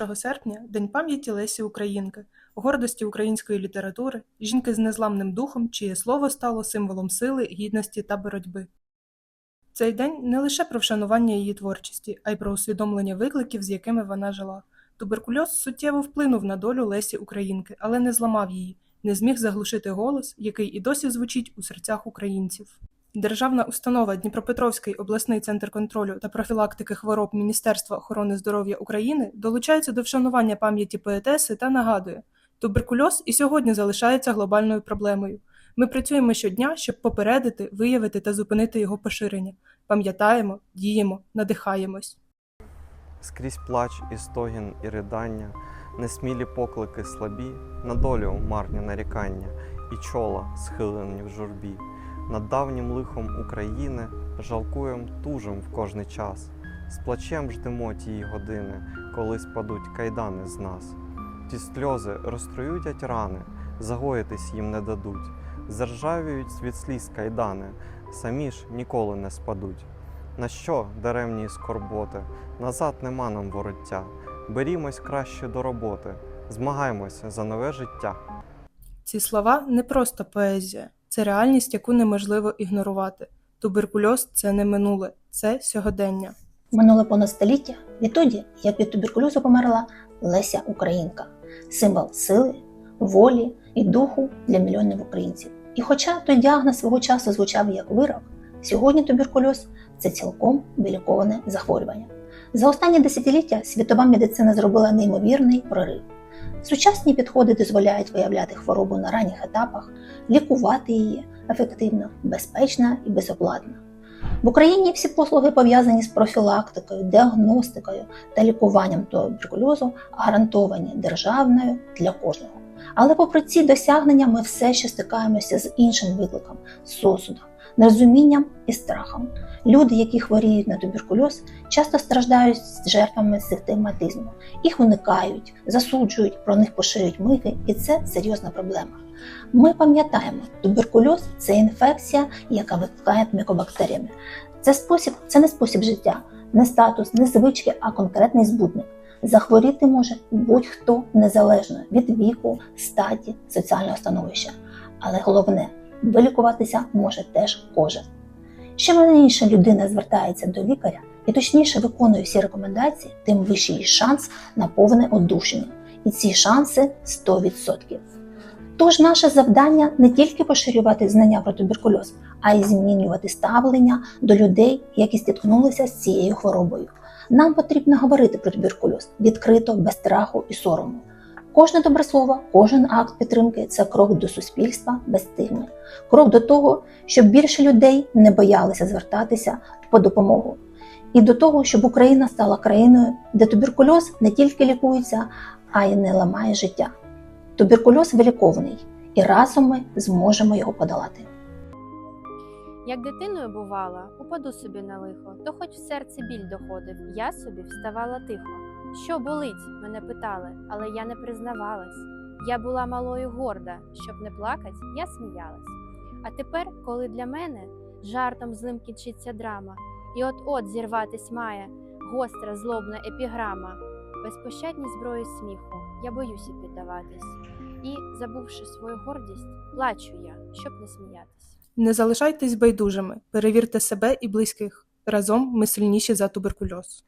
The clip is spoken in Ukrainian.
1 серпня – День пам'яті Лесі Українки, гордості української літератури, жінки з незламним духом, чиє слово стало символом сили, гідності та боротьби. Цей день не лише про вшанування її творчості, а й про усвідомлення викликів, з якими вона жила. Туберкульоз суттєво вплинув на долю Лесі Українки, але не зламав її, не зміг заглушити голос, який і досі звучить у серцях українців. Державна установа Дніпропетровський обласний центр контролю та профілактики хвороб Міністерства охорони здоров'я України долучається до вшанування пам'яті поетеси та нагадує, туберкульоз і сьогодні залишається глобальною проблемою. Ми працюємо щодня, щоб попередити, виявити та зупинити його поширення. Пам'ятаємо, діємо, надихаємось. Скрізь плач і стогін, і ридання, несмілі поклики слабі, на долю марні нарікання, і чола схилені в журбі. Над давнім лихом України жалкуєм тужим в кожний час. З плачем ждемо тії години, коли спадуть кайдани з нас. Ті сльози розтруютять рани, загоїтись їм не дадуть, заржавіють від сліз кайдани, самі ж ніколи не спадуть. На що даремні скорботи? Назад нема нам вороття. Берімось краще до роботи, змагаймося за нове життя. Ці слова не просто поезія, це реальність, яку неможливо ігнорувати. Туберкульоз це не минуле, це сьогодення. Минуло понад століття відтоді, як від туберкульозу померла Леся Українка, символ сили, волі і духу для мільйонів українців. І хоча той діагноз свого часу звучав як вирок, сьогодні туберкульоз це цілком виліковане захворювання. За останні десятиліття світова медицина зробила неймовірний прорив. Сучасні підходи дозволяють виявляти хворобу на ранніх етапах, лікувати її ефективно, безпечно і безоплатно. В Україні всі послуги пов'язані з профілактикою, діагностикою та лікуванням туберкульозу гарантовані державною для кожного. Але попри ці досягнення ми все ще стикаємося з іншим викликом сосудом, нерозумінням і страхом. Люди, які хворіють на туберкульоз, часто страждають з жертвами систематизму. Їх уникають, засуджують, про них поширюють мифи, і це серйозна проблема. Ми пам'ятаємо, туберкульоз це інфекція, яка викликає мікобактеріями. Це спосіб, це не спосіб життя, не статус, не звички, а конкретний збудник. Захворіти може будь-хто незалежно від віку, статі, соціального становища. Але головне, вилікуватися може теж кожен. Чим раніше людина звертається до лікаря і точніше виконує всі рекомендації, тим вищий шанс на повне одужання. І ці шанси 100%. Тож наше завдання не тільки поширювати знання про туберкульоз, а й змінювати ставлення до людей, які стикнулися з цією хворобою. Нам потрібно говорити про туберкульоз відкрито, без страху і сорому. Кожне добре слово, кожен акт підтримки це крок до суспільства без стигми, крок до того, щоб більше людей не боялися звертатися по допомогу, і до того, щоб Україна стала країною, де туберкульоз не тільки лікується, а й не ламає життя. Туберкульоз вилікований, і разом ми зможемо його подолати. Як дитиною бувала, упаду собі на лихо, то хоч в серце біль доходив, я собі вставала тихо. Що болить? мене питали, але я не признавалась. Я була малою горда, щоб не плакать, я сміялась. А тепер, коли для мене жартом злим кінчиться драма, і от-от зірватись має гостра злобна епіграма, безпощадній зброї сміху, я боюся піддаватись. І, забувши свою гордість, плачу я, щоб не сміятись. Не залишайтесь байдужими, перевірте себе і близьких. Разом ми сильніші за туберкульоз.